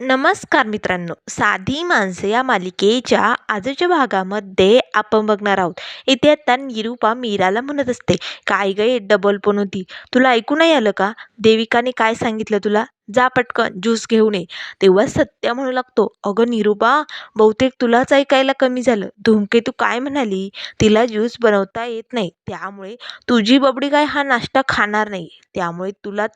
नमस्कार मित्रांनो. साधी माणसं या मालिकेच्या आजच्या भागामध्ये आपण बघणार आहोत. इथे आता निरूपा मीराला म्हणत असते काय ग डबल पण होती. तुला ऐकू नाही आलं का? देविकाने काय सांगितलं तुला? जा पटकन ज्यूस घेऊन ये. तेव्हा सत्य म्हणू लागतो अगं निरूपा बहुतेक तुलाच ऐकायला कमी झालं. धुमके तू काय म्हणाली? तिला ज्यूस बनवता येत नाही. त्यामुळे तुझी बबडी काय हा नाश्ता खाणार नाही. त्यामुळे तुला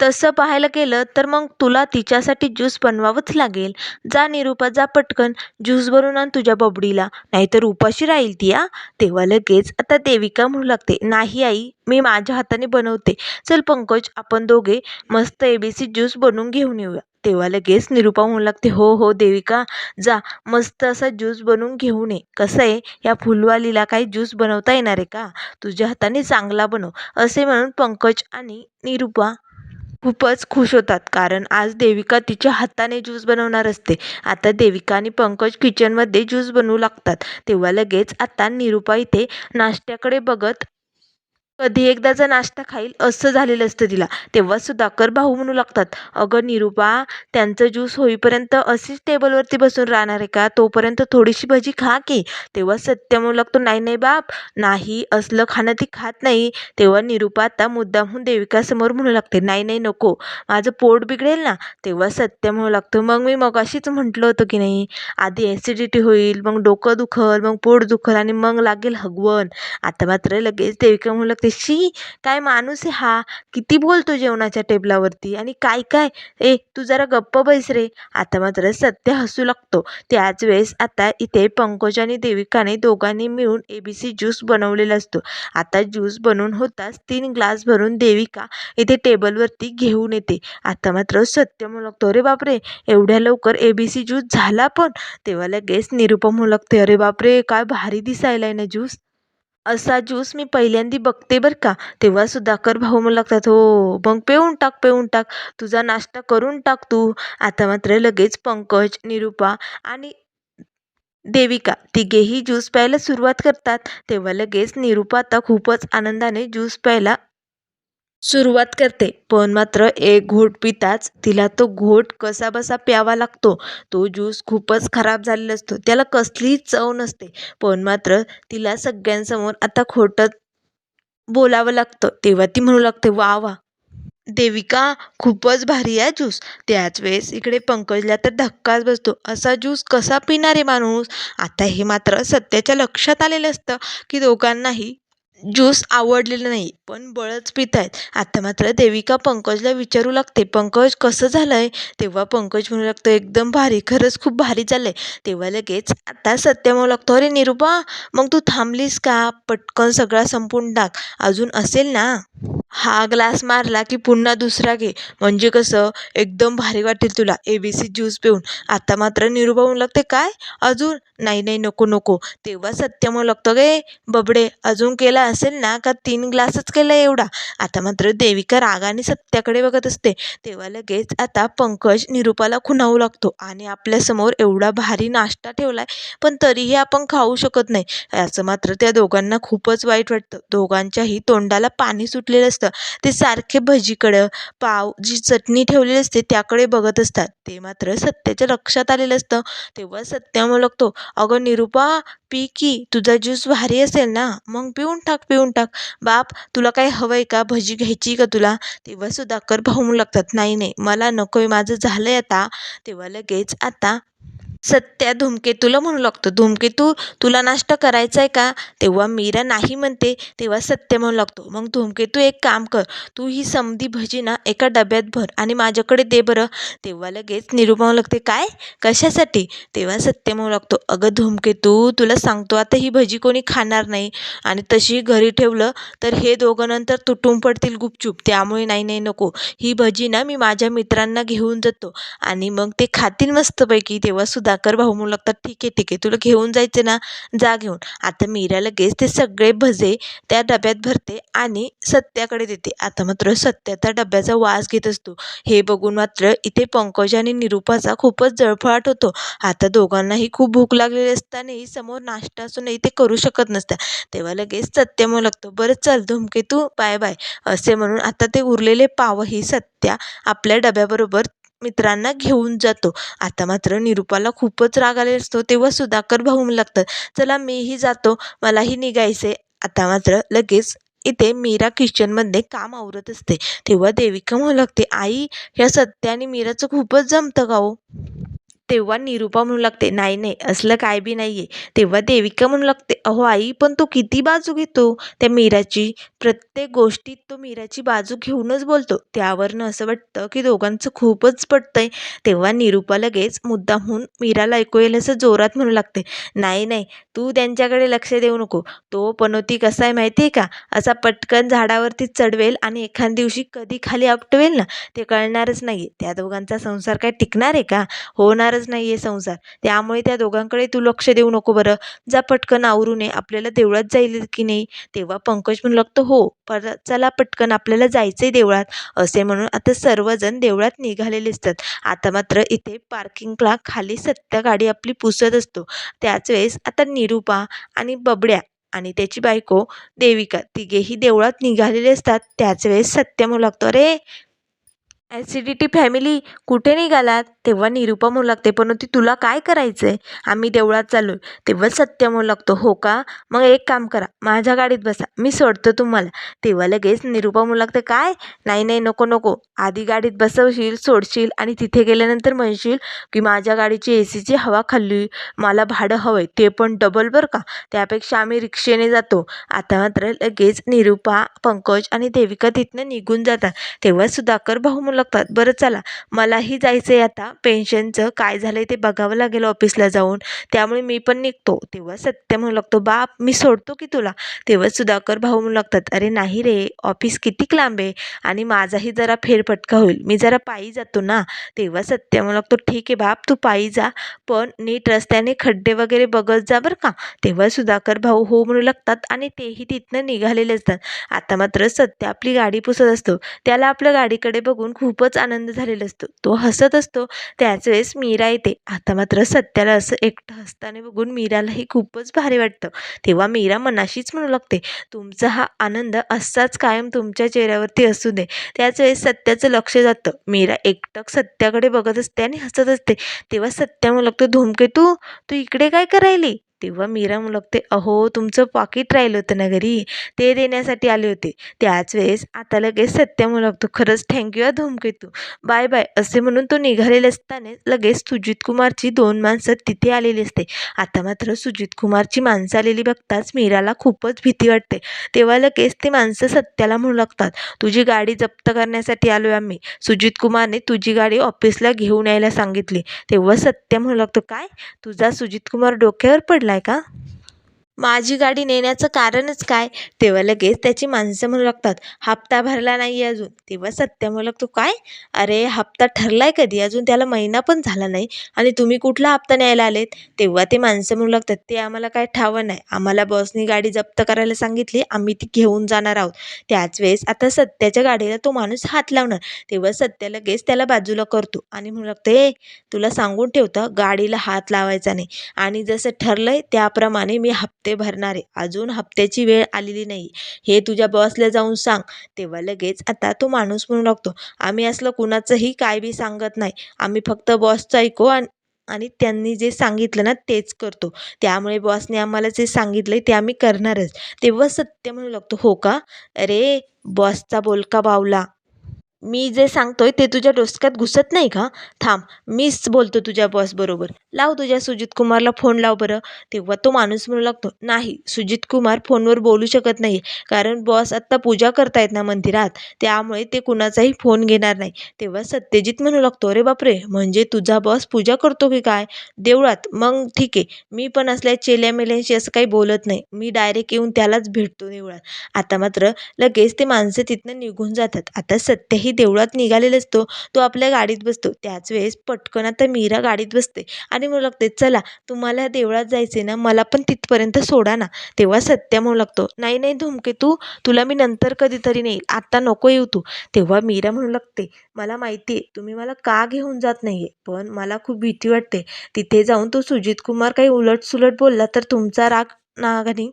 तसं पाहायला गेलं तर मग तुला तिच्यासाठी ज्यूस बनवावंच लागेल. जा निरूपा जा पटकन. ज्यूस बनवून आण तुझ्या बबडीला. नाहीतर उपाशी राहील ती आ. तेव्हा लगेच आता देविका म्हणू लागते नाही आई मी माझ्या हाताने बनवते. चल पंकज आपण दोघे मस्त ए बी सी ज्यूस बनवून घेऊन येऊया. तेव्हा लगेच निरूपा म्हणू लागते हो हो देविका जा मस्त असा ज्यूस बनवून घेऊन ये. कसं आहे या फुलवालीला काही ज्यूस बनवता येणार आहे का? तुझ्या हाताने चांगला बनव. असे म्हणून पंकज आणि निरूपा खूपच खुश होतात. कारण आज देविका तिच्या हाताने ज्यूस बनवणार असते. आता देविका आणि पंकज किचनमध्ये ज्यूस बनवू लागतात. तेव्हा लगेच आता निरूपा इथे नाश्त्याकडे बघत कधी एकदाचा नाश्ता खाईल असं झालेलं असतं तिला. तेव्हा कर भाऊ म्हणू लागतात. अगं निरूपा त्यांचं ज्यूस होईपर्यंत अशीच टेबलवरती बसून राहणार आहे का? तोपर्यंत थोडीशी भजी खा की. तेव्हा सत्य म्हणू लागतो नाही नाही बाप. नाही असलं खाणं ती खात नाही. तेव्हा निरूपा आता मुद्दामहून देविकासमोर म्हणू लागते नाही नाही नको. माझं पोट बिघडेल ना. तेव्हा सत्य म्हणू लागतो मग मी मगाशीच म्हटलं होतं की नाही आधी ॲसिडिटी होईल मग डोकं दुखल मग पोट दुखल आणि मग लागेल हगवण. आता मात्र लगेच देविका म्हणू लागते शी काय माणूस आहे हा? किती बोलतो जेवणाच्या टेबलावरती? आणि काय काय? ए तू जरा गप्प बैस रे. आता मात्र सत्य हसू लागतो. त्याच वेळेस आता इथे पंकज आणि देविकाने दोघांनी मिळून ए बी सी ज्यूस बनवलेला असतो. आता ज्यूस बनवून होताच तीन ग्लास भरून देविका इथे टेबलवरती घेऊन येते. आता मात्र सत्य म्हणू लागतो अरे बापरे! एवढ्या लवकर ए बी सी ज्यूस झाला पण? तेव्हा लगेच निरुपम म्हणू लागते अरे बापरे! काय भारी दिसायला आहे ना ज्यूस. असा ज्यूस मी पहिल्यांदा बघते बरं का. तेव्हा सुधाकर भाऊ म्हणू लागतात हो मग पेऊन टाक पेऊन टाक. तुझा नाश्ता करून टाक तू. आता मात्र लगेच पंकज निरूपा आणि देविका तिघेही ज्यूस प्यायला सुरुवात करतात. तेव्हा लगेच निरूपा आता खूपच आनंदाने ज्यूस प्यायला सुरुवात करते. पण मात्र एक घोट पिताच तिला तो घोट कसाबसा प्यावा लागतो. तो ज्यूस खूपच खराब झालेला असतो. त्याला कसलीही चव नसते. पण मात्र तिला सगळ्यांसमोर आता खोटं बोलावं लागतं. तेव्हा ती म्हणू लागते वा वा देविका खूपच भारी आहे ज्यूस. त्याच वेळेस इकडे पंकजला तर धक्काच बसतो. असा ज्यूस कसा पिणारे माणूस? आता हे मात्र सत्याच्या लक्षात आलेलं असतं की दोघांनाही ज्यूस आवडलेलं नाही पण बळच पित आहेत. आता मात्र देविका पंकजला विचारू लागते पंकज कसं झालं आहे तेव्हा पंकज म्हणू लागतो एकदम भारी खरंच खूप भारी झालं आहे तेव्हा लगेच आता सत्य म्हणू लागतो अरे निरुपा मग तू थांबलीस का? पटकन सगळा संपून टाक. अजून असेल ना? हा ग्लास मारला की पुन्हा दुसरा घे. म्हणजे कसं? एकदम भारी वाटेल तुला. ए बी सी ज्यूस पिऊन. आता मात्र निरुपा म्हणू लागते काय? अजून? नाही नाही नको नको. तेव्हा सत्य म्हणू लागतो गे. बबडे अजून केला असेल ना का तीन ग्लासच केला एवढा? आता मात्र देविका रागाने सत्याकडे बघत असते. तेव्हा लगेच आता पंकज निरूपाला खुणावू लागतो आणि आपल्यासमोर एवढा भारी नाश्ता ठेवला आहे पण तरीही आपण खाऊ शकत नाही. याचं मात्र त्या दोघांना खूपच वाईट वाटतं. दोघांच्याही तोंडाला पाणी सुटलेलं असतं. ते सारखे भजीकडं पाव जी चटणी ठेवलेली असते त्याकडे बघत असतात. ते मात्र सत्याच्या लक्षात आलेलं असतं. तेव्हा सत्या मग लागतो अगं निरूपा पी की तुझा ज्यूस भारी असेल ना? मग पिऊन टाक पिऊन टाक. बाप तुला काय हवं आहे का? भजी घ्यायची का तुला? तेव्हा सुधाकर भाऊ म्हणू लागतात. नाही नाही मला नको आहे माझं झालं आहे आता. तेव्हा लगेच आता सत्या धूमकेतूला म्हणू लागतो. धूमकेतू तुला नाश्ता करायचा आहे का? तेव्हा मीरा नाही म्हणते तेव्हा सत्य म्हणू लागतो. मग धूमकेतू एक काम कर तू ही समधी भजी ना एका डब्यात भर आणि माझ्याकडे दे बरं. तेव्हा लगेच निरूपा लागते काय? कशासाठी? तेव्हा सत्य म्हणू लागतो अगं धूमकेतू तुला सांगतो आता ही भजी कोणी खाणार नाही आणि तशी घरी ठेवलं तर हे दोघं नंतर तुटून पडतील गुपचूप. त्यामुळे नाही नाही नको. ही भजी ना मी माझ्या मित्रांना घेऊन जातो आणि मग ते खातील मस्तपैकी. तेव्हा सुधाकर भाऊ म्हणू लागतात ठीक आहे ठीक आहे तुला घेऊन जायचं ना जा घेऊन. आता मीरा लगेच ते सगळे भजे त्या डब्यात भरते आणि सत्याकडे देते. आता मात्र सत्या त्या डब्याचा वास घेत असतो. हे बघून मात्र इथे पंकज आणि निरूपाचा खूपच जळफळाट होतो. आता दोघांनाही खूप भूक लागलेली असतानाही समोर नाश्ता असूनही ते करू शकत नसतात. तेव्हा लगेच सत्य म्हणू लागतो बरं चल धुमके तू बाय बाय. असे म्हणून आता ते उरलेले पावही सत्या आपल्या डब्याबरोबर मित्रांना घेऊन जातो. आता मात्र निरूपाला खूपच राग आले असतो. तेव्हा सुधाकर भाऊ म्हणू लागतात चला मीही जातो. मलाही निघायचे आता मात्र लगेच इथे मीरा किचनमध्ये काम आवरत असते. तेव्हा देविका म्हणू लागते आई ह्या सत्या आणि मीराचं खूपच जमतं का हो? तेव्हा निरूपा म्हणू लागते नाही नाही असलं काय बी नाही आहे तेव्हा देविका म्हणू लागते अहो आई पण तो किती बाजू घेतो? त्या मीराची प्रत्येक गोष्टीत तो मीराची बाजू घेऊनच बोलतो. त्यावरनं असं वाटतं की दोघांचं खूपच पटतंय. तेव्हा निरूपा लगेच मुद्दामहून मीराला ऐकू येईल असं जोरात म्हणू लागते. नाही नाही तू त्यांच्याकडे लक्ष देऊ नको. तो पनोती कसा आहे माहिती आहे का? असा पटकन झाडावरती चढवेल आणि एखाद दिवशी कधी खाली आपटवेल ना ते कळणारच नाही त्या दोघांचा संसार काय टिकणार आहे का? होणारच नाही आहे संसार. त्यामुळे त्या दोघांकडे तू लक्ष देऊ नको बरं. जा पटकन आवरून ये आपल्याला देवळात जाईल की नाही तेव्हा पंकज म्हणू लागतो हो पर चला पटकन आपल्याला जायचं आहे देवळात. असे म्हणून आता सर्वजण देवळात निघालेले असतात. आता मात्र इथे पार्किंगला खाली सत्या गाडी आपली पुसत असतो. त्याच वेळेस आता निरूपा आणि बबड्या आणि त्याची बायको देविका तिघेही देवळात निघालेले असतात. त्याच वेळेस सत्य म्हणू लागतो अरे ॲसिडिटी फॅमिली कुठे निघालात? तेव्हा निरुपा म्हणू लागते. पण ती तुला काय करायचं आहे आम्ही देवळात चाललो तेव्हा सत्य म्हणू लागतो. हो का? मग एक काम करा. माझ्या गाडीत बसा. मी सोडतो तुम्हाला. तेव्हा लगेच निरुपा म्हणू लागते. काय? नाही नाही नको नको. आधी गाडीत बसवशील सोडशील आणि तिथे गेल्यानंतर म्हणशील की माझ्या गाडीची ए सीची हवा खाल्ली. मला भाडं हवं आहे ते पण डबल बरं का? त्यापेक्षा आम्ही रिक्षेने जातो. आता मात्र लगेच निरुपा पंकज आणि देविका तिथनं निघून जातात. तेव्हा सुधाकर भाऊ मुला लागतात बरं चला. मलाही जायचं आहे आता. पेन्शनचं काय झालं आहे ते बघावं लागेल ऑफिसला जाऊन. त्यामुळे मी पण निघतो. तेव्हा सत्य म्हणू लागतो बाप मी सोडतो की तुला? तेव्हा सुधाकर भाऊ म्हणू लागतात अरे नाही रे. ऑफिस कितीक लांब आहे आणि माझाही जरा फेरफटका होईल. मी जरा पायी जातो ना. तेव्हा सत्य म्हणू लागतो ठीक आहे बाप तू पायी जा. पण नीट रस्त्याने खड्डे वगैरे बघत जा बरं का. तेव्हा सुधाकर भाऊ हो म्हणू लागतात आणि तेही तिथनं निघालेले असतात. आता मात्र सत्य आपली गाडी पुसत असतो. त्याला आपल्या गाडीकडे बघून खूप खूपच आनंद झालेला असतो. तो हसत असतो त्याच वेळेस मीरा येते. आता मात्र सत्याला असं एकटं हसताना बघून मीरालाही खूपच भारी वाटतं. तेव्हा मीरा मनाशीच म्हणू लागते तुमचा हा आनंद असाच कायम तुमच्या चेहऱ्यावरती असू दे. त्याच वेळेस सत्याचं लक्ष जातं. मीरा एकटक सत्याकडे बघत असते आणि हसत असते. तेव्हा सत्या म्हणू लागतो धूमकेतू तू इकडे काय करायली? तेव्हा मीरा म्हणू लागते अहो तुमचं पाकिट राहिलं होतं ना घरी ते देण्यासाठी आले होते. त्याच वेळेस आता लगेच सत्य म्हणू लागतो खरंच थँक्यू हा धूमकेतू. बाय बाय असे म्हणून तो निघालेले असताना लगेच सुजित कुमारची दोन माणसं तिथे आलेली असते. आता मात्र सुजित कुमारची माणसं आलेली बघताच मीराला खूपच भीती वाटते. तेव्हा लगेच ते माणसं सत्याला म्हणू लागतात तुझी गाडी जप्त करण्यासाठी आलो आहे आम्ही. सुजित कुमारने तुझी गाडी ऑफिसला घेऊन यायला सांगितली. तेव्हा सत्य म्हणू लागतो काय? तुझा सुजित कुमार डोक्यावर आहे का? माझी गाडी नेण्याचं कारणच काय? तेव्हा लगेच त्याची माणसं म्हणू लागतात हप्ता भरला नाही अजून. तेव्हा सत्य म्हणू लागतो काय? अरे हप्ता ठरलाय कधी? अजून त्याला महिना पण झाला नाही. आणि तुम्ही कुठला हप्ता न्यायला आलेत? तेव्हा ते माणसं म्हणू लागतात ते आम्हाला काय ठावं नाही. आम्हाला बसनी गाडी जप्त करायला सांगितली. आम्ही ती घेऊन जाणार आहोत. त्याच वेळेस आता सत्याच्या गाडीला तो माणूस हात लावणार. तेव्हा सत्य लगेच त्याला बाजूला करतो आणि म्हणू लागतं ए तुला सांगून ठेवतं गाडीला हात लावायचा नाही. आणि जसं ठरलंय त्याप्रमाणे मी हप्ते भरणार आहे. अजून हप्त्याची वेळ आलेली नाही. हे तुझ्या बॉसला जाऊन सांग. तेव्हा लगेच आता तो माणूस म्हणू लागतो आम्ही असलं कुणाचंही काय बी सांगत नाही. आम्ही फक्त बॉसचं ऐकू आणि आणि त्यांनी जे सांगितलं ना तेच करतो. त्यामुळे बॉसने आम्हाला जे सांगितलं ते आम्ही करणारच. तेव्हा सत्य म्हणू लागतो हो का? अरे बॉसचा बोलका बावला. मी जे सांगतोय ते तुझ्या डोसक्यात घुसत नाही का? थांब मीच बोलतो तुझ्या बॉसबरोबर लाव तुझ्या सुजित कुमारला फोन लाव बरं. तेव्हा तो माणूस म्हणू लागतो नाही सुजित कुमार फोनवर बोलू शकत नाही. कारण बॉस आत्ता पूजा करतायत ना मंदिरात. त्यामुळे ते कुणाचाही फोन घेणार नाही. तेव्हा सत्यजित म्हणू लागतो अरे बापरे! म्हणजे तुझा बॉस पूजा करतो की काय? देवळात. मग ठीक आहे. मी पण असल्या चेल्या मेल्यांशी असं काही बोलत नाही. मी डायरेक्ट येऊन त्यालाच भेटतो देवळात. आता मात्र लगेच ते माणसं तिथनं निघून जातात. आता सत्यही देवळात निघालेला असतो तो आपल्या गाडीत बसतो. त्याच वेळेस पटकन आता मीरा गाडीत बसते आणि म्हणू लागते चला तुम्हाला देवळात जायचे ना मला पण तिथपर्यंत सोडा ना. तेव्हा सत्य म्हणू लागतो नाही नाही धूमकेतू तुला मी नंतर कधीतरी नेईल आत्ता नको येऊ तू. तेव्हा मीरा म्हणू लागते मला माहिती आहे तुम्ही मला का घेऊन जात नाही आहे पण मला खूप भीती वाटते. तिथे जाऊन तो सुजित कुमार काही उलटसुलट बोलला तर तुमचा राग नागाने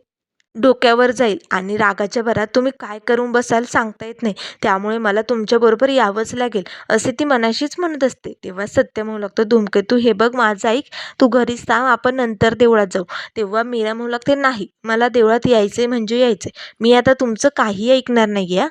डोक्यावर जाईल आणि रागाच्या भरात तुम्ही काय करून बसाल सांगता येत नाही. त्यामुळे मला तुमच्याबरोबर यावंच लागेल असे ती मनाशीच म्हणत असते. तेव्हा सत्य म्हणू लागतो धूमकेतू हे बघ माझं ऐक तू घरीच थांब आपण नंतर देवळात जाऊ. तेव्हा मीरा म्हणू लागते नाही मला देवळात यायचंय म्हणजे यायचंय. मी आता तुमचं काही ऐकणार नाही आहे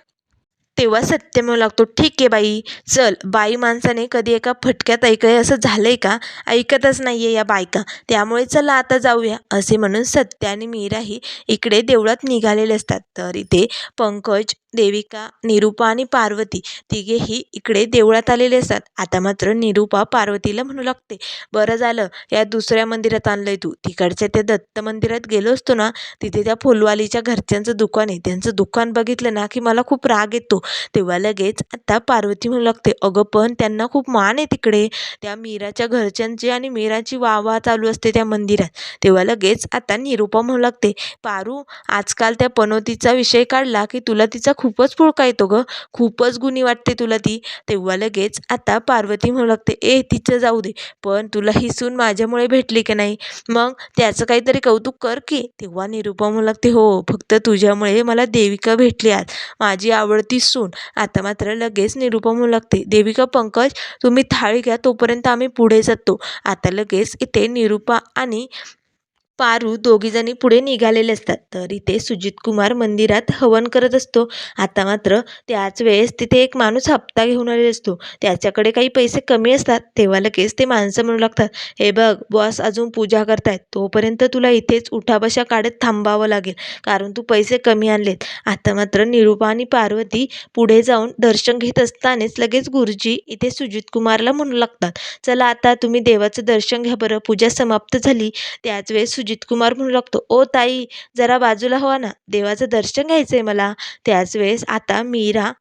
तेव्हा सत्य म्हणू लागतो. ठीक आहे बाई चल. बाई माणसाने कधी एका फटक्यात ऐकाय असं झालं आहे का? ऐकतच नाही आहे या बायका. त्यामुळे चला आता जाऊया असे म्हणून सत्य आणि मीराही इकडे देवळात निघालेले असतात. तर इथे पंकज देविका निरूपा आणि पार्वती तिघेही इकडे देवळात आलेले असतात. आता मात्र निरूपा पार्वतीला म्हणू लागते बरं झालं या दुसऱ्या मंदिरात आणलंय तू. तिकडच्या त्या दत्त मंदिरात गेलो असतो ना तिथे त्या फुलवालीच्या घरच्यांचं दुकान आहे. त्यांचं दुकान बघितलं ना की मला खूप राग येतो. तेव्हा लगेच आता पार्वती म्हणू लागते अगं पण त्यांना खूप मान आहे तिकडे. त्या मीराच्या घरच्यांची आणि मीराची वाह चालू असते त्या मंदिरात. तेव्हा लगेच आता निरूपा म्हणू लागते पारू आजकाल त्या पनोतीचा विषय काढला की तुला तिचा खूपच पुळका येतो गं. खूपच गुणी वाटते तुला ती. तेव्हा लगेच आता पार्वती म्हणू लागते ए तिचं जाऊ दे. पण तुला ही सून माझ्यामुळे भेटली की नाही? मग त्याचं काहीतरी कौतुक कर की. तेव्हा निरूपा म्हणू लागते हो फक्त तुझ्यामुळे मला देविका भेटली आज. माझी आवडती सून. आता मात्र लगेच निरूपा म्हणू लागते देविका पंकज तुम्ही थाळी घ्या तोपर्यंत आम्ही पुढे जातो. आता लगेच इथे निरूपा आणि पारू दोघीजणी पुढे निघालेले असतात. तर इथे सुजित कुमार मंदिरात हवन करत असतो. आता मात्र त्याच वेळेस तिथे एक माणूस हप्ता घेऊन आलेला असतो. त्याच्याकडे काही पैसे कमी असतात. तेव्हा लगेच ते माणसं म्हणू लागतात हे बघ बॉस अजून पूजा करतायत. तोपर्यंत तुला इथेच उठाबशा काढत थांबावं लागेल कारण तू पैसे कमी आणलेत. आता मात्र निरूपा आणि पार्वती पुढे जाऊन दर्शन घेत असतानाच लगेच गुरुजी इथे सुजित कुमारला म्हणू लागतात चला आता तुम्ही देवाचं दर्शन घ्या बरं. पूजा समाप्त झाली. त्याच वेळेस जितकुमार म्हणू लागतो ओ ताई जरा बाजूला हवा ना देवाचं दर्शन घ्यायचं आहे मला. त्याच वेळेस आता मीरा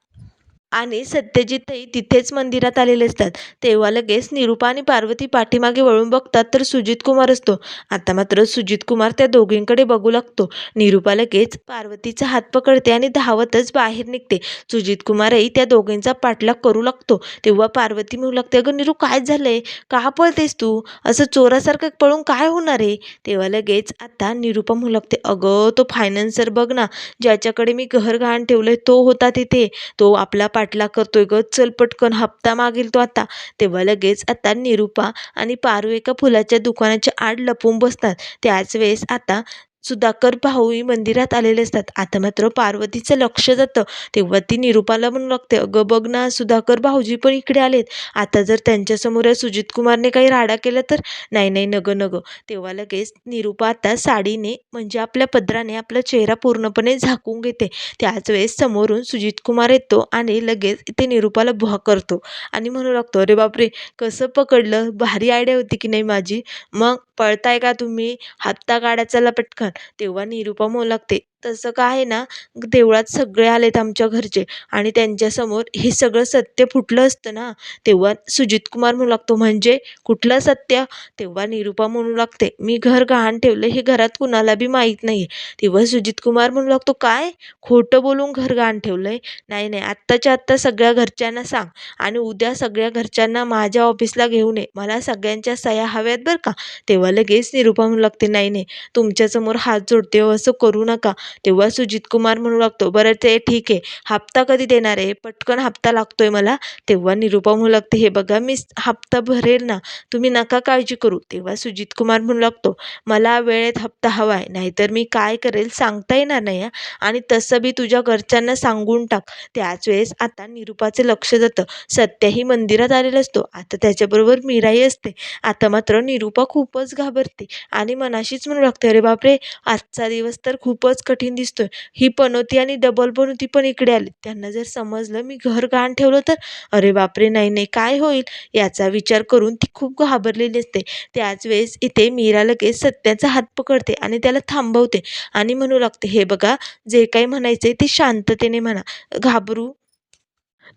आणि सत्यजितही तिथेच मंदिरात आलेले असतात. तेव्हा लगेच निरूपा आणि पार्वती पाठीमागे वळून बघतात तर सुजित कुमार असतो. आता मात्र सुजित कुमार त्या दोघींकडे बघू लागतो. निरूपा लगेच पार्वतीचा हात पकडते आणि धावतच बाहेर निघते. सुजित कुमारही त्या दोघींचा पाठलाग करू लागतो. तेव्हा पार्वती म्हणू लागते अगं निरू काय झालंय? का पळतेस तू? असं चोरासारखं पळून काय होणार आहे? तेव्हा लगेच आता निरूपा म्हणू लागते अगं तो फायनान्सर बघ ना. ज्याच्याकडे मी घर गहाण ठेवलंय तो होता तिथे. तो आपला पाठलाग करतोय गं. चल पटकन हप्ता मागेल तो आता. तेव्हा लगेच आता निरूपा आणि पारू एका फुलाच्या दुकानाच्या आड लपून बसतात. त्याच वेळेस आता सुधाकर भाऊही मंदिरात आलेले असतात. आता मात्र पार्वतीचं लक्ष जातं. तेव्हा ती निरूपाला म्हणू लागते अगं बघ ना सुधाकर भाऊजी पण इकडे आलेत. आता जर त्यांच्यासमोर सुजित कुमारने काही राडा केला तर? नाही नाही नगं नगं. तेव्हा लगेच निरूपा आता साडीने म्हणजे आपल्या पदराने आपला चेहरा पूर्णपणे झाकून घेते. त्याच वेळेस समोरून सुजित कुमार येतो आणि लगेच ते निरूपाला भुहा करतो. आणि म्हणू लागतो अरे बापरे कसं पकडलं? भारी आयडिया होती की नाही माझी? मग पळताय का तुम्ही? हप्ता काढा चला पटकन. तेव्हा निरुपम ओळखते. तसं काय आहे ना देवळात सगळे आलेत आमच्या घरचे आणि त्यांच्यासमोर हे सगळं सत्य फुटलं असतं ना तेव्हा सुजित कुमार म्हणू लागतो म्हणजे कुठलं सत्य? तेव्हा निरूपा म्हणू लागते मी घर गहाण ठेवलं हे घरात कुणाला बी माहीत नाही आहे तेव्हा सुजित कुमार म्हणू लागतो काय? खोटं बोलून घर गहाण ठेवलं आहे नाही नाही आत्ताच्या आत्ता सगळ्या घरच्यांना सांग आणि उद्या सगळ्या घरच्यांना माझ्या ऑफिसला घेऊन ये मला सगळ्यांच्या सह्या हव्यात बरं का? तेव्हा लगेच निरूपा म्हणू लागते नाही नाही तुमच्यासमोर हात जोडते हो, असं करू नका. तेव्हा सुजित कुमार म्हणू लागतो बरं ते ठीक आहे हप्ता कधी देणार आहे? पटकन हप्ता लागतो आहे मला. तेव्हा निरूपा म्हणू लागते हे बघा मी हप्ता भरेल ना तुम्ही नका काळजी करू. तेव्हा सुजित कुमार म्हणू लागतो मला वेळेत हप्ता हवा आहे नाहीतर मी काय करेल सांगता येणार नाही आणि तसं बी तुझ्या घरच्यांना सांगून टाक. त्याच वेळेस आता निरूपाचे लक्ष जातं सत्याही मंदिरात आलेला असतो आता त्याच्याबरोबर मीराही असते. आता मात्र निरूपा खूपच घाबरते आणि मनाशीच म्हणू लागते अरे बापरे आजचा दिवस तर खूपच कठीण कठीण दिसतोय. ही पनोती आणि डबल पनोती पण इकडे आली. त्यांना जर समजलं मी घर गहाण ठेवलं तर? अरे बापरे नाही नाही काय होईल? याचा विचार करून ती खूप घाबरलेली असते. त्याच वेळेस इथे मीरा लगेच सत्याचा हात पकडते आणि त्याला थांबवते आणि म्हणू लागते हे बघा जे काही म्हणायचे ते शांततेने म्हणा. घाबरू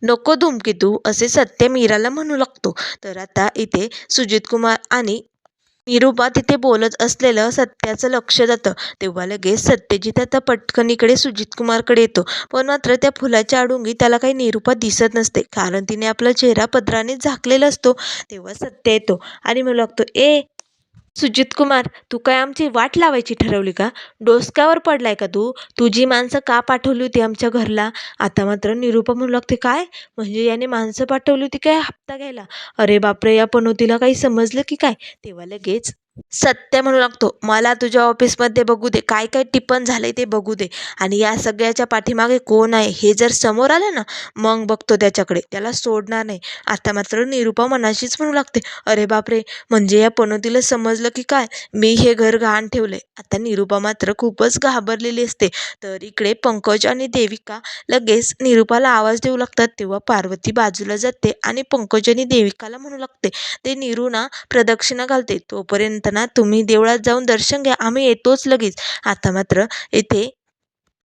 नको धुमकेतू असे सत्य मीराला म्हणू लागतो. तर आता इथे सुजित कुमार आणि निरूपा तिथे बोलत असलेलं सत्याचं लक्ष जातं. तेव्हा लगेच सत्यजित आता पटकन इकडे सुजित कुमारकडे येतो. पण मात्र त्या फुलाच्या आडुंगी त्याला काही निरूपा दिसत नसते. कारण तिने आपला चेहरा पदराने झाकलेला असतो. तेव्हा सत्य येतो आणि म्हणू लागतो ए सुजित कुमार तू काय आमची वाट लावायची ठरवली का? डोसक्यावर पडलाय का तू? तुझी माणसं का पाठवली होती आमच्या घरला? आता मात्र निरूपा म्हणू लागते काय? म्हणजे याने माणसं पाठवली होती काय हप्ता घ्यायला? अरे बापरे या पनोतीला काही समजलं की काय? तेव्हा लगेच सत्य म्हणू लागतो. मला तुझ्या ऑफिसमध्ये बघू दे. काय काय टिपण झालंय ते बघू दे. आणि या सगळ्याच्या पाठीमागे कोण आहे हे जर समोर आलं ना मग बघतो त्याच्याकडे. त्याला सोडणार नाही. आता मात्र निरूपा मनाशीच म्हणू लागते. अरे बापरे! म्हणजे या पनोतीला समजलं की काय? मी हे घर गहाण ठेवलंय. आता निरूपा मात्र खूपच घाबरलेली असते. तर इकडे पंकज आणि देविका लगेच निरूपाला आवाज देऊ लागतात. तेव्हा पार्वती बाजूला जाते आणि पंकज आणि देविकाला म्हणू लागते. ते निरू ना प्रदक्षिणा घालते. तोपर्यंत ना तुम्ही देवळात जाऊन दर्शन घ्या. आम्ही येतोच लगेच. आता मात्र इथे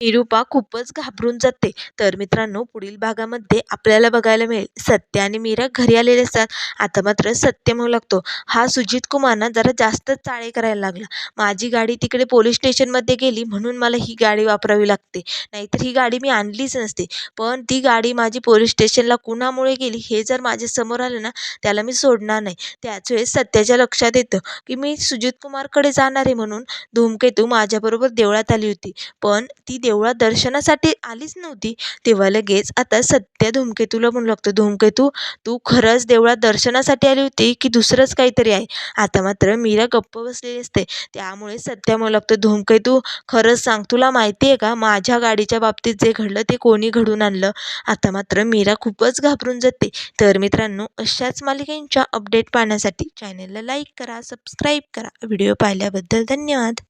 निरूपा खूपच घाबरून जाते. तर मित्रांनो पुढील भागामध्ये आपल्याला बघायला मिळेल. सत्य आणि मीरा घरी आलेले असतात. आता मात्र सत्य म्हणू लागतो. हा सुजित कुमारना जरा जास्तच चाळे करायला लागला. माझी गाडी तिकडे पोलीस स्टेशनमध्ये गेली म्हणून मला ही गाडी वापरावी लागते. नाहीतर ही गाडी मी आणलीच नसते. पण ती गाडी माझी पोलीस स्टेशनला कुणामुळे गेली हे जर माझ्यासमोर आलं ना त्याला मी सोडणार नाही. त्याच वेळेस सत्याच्या लक्षात येतं की मी सुजित कुमारकडे जाणार आहे म्हणून धूमकेतू माझ्याबरोबर देवळात आली होती. पण ती देव जेव्हा दर्शनासाठी आलीच नव्हती तेव्हा लगेच आता सध्या धूमकेतूला म्हणू लागतो. धूमकेतू तू खरंच देवळात दर्शनासाठी आली होती की दुसरंच काहीतरी आहे? आता मात्र मीरा गप्प बसलेली असते. त्यामुळे सध्या म्हणू लागतो धूमकेतू खरंच सांग तुला माहिती आहे का? माझ्या गाडीच्या बाबतीत जे घडलं ते कोणी घडून आणलं? आता मात्र मीरा खूपच घाबरून जाते. तर मित्रांनो अशाच मालिकेंच्या अपडेट पाहण्यासाठी चॅनलला लाईक करा सबस्क्राईब करा. व्हिडिओ पाहिल्याबद्दल धन्यवाद.